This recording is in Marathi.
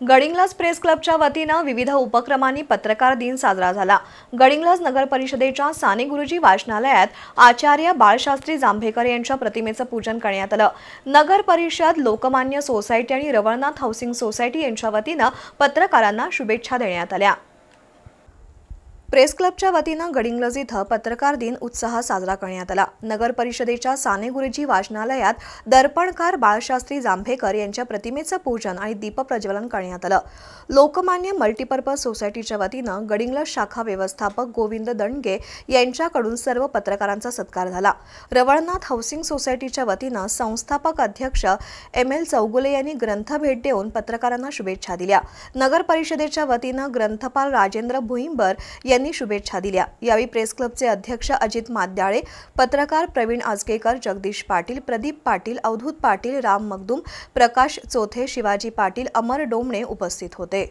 गडिंग्लज प्रेस क्लबच्या वतीनं विविध उपक्रमांनी पत्रकार दिन साजरा झाला. गडिंग्लज नगर परिषदेच्या साने गुरुजी वाचनालयात आचार्य बाळशास्त्री जांभेकर यांच्या प्रतिमेचं पूजन करण्यात आलं. नगर परिषद लोकमान्य सोसायटी आणि रवळनाथ हाऊसिंग सोसायटी यांच्या वतीनं पत्रकारांना शुभेच्छा देण्यात आल्या. प्रेस क्लबच्या वतीनं गडिंग्लज इथं पत्रकार दिन उत्साह साजरा करण्यात आला. नगर परिषदेच्या साने गुरुजी वाचनालयात दर्पणकार बाळशास्त्री जांभेकर यांच्या प्रतिमेचं पूजन आणि दीपप्रज्वलन करण्यात आलं. लोकमान्य मल्टीपर्पज सोसायटीच्या वतीनं गडिंग्लज शाखा व्यवस्थापक गोविंद दणगे यांच्याकडून सर्व पत्रकारांचा सत्कार झाला. रवळनाथ हाऊसिंग सोसायटीच्या वतीनं संस्थापक अध्यक्ष एम एल चौगुले यांनी ग्रंथ भेट देऊन पत्रकारांना शुभेच्छा दिल्या. नगर परिषदेच्या वतीनं ग्रंथपाल राजेंद्र भुईंबर यांनी शुभेच्छा दिल्या. यावेळी प्रेस क्लबचे अध्यक्ष अजित माद्याळे पत्रकार प्रवीण आजकेकर जगदीश पाटील प्रदीप पाटील अवधूत पाटील राम मगदूम प्रकाश चोथे शिवाजी पाटील अमर डोमणे उपस्थित होते.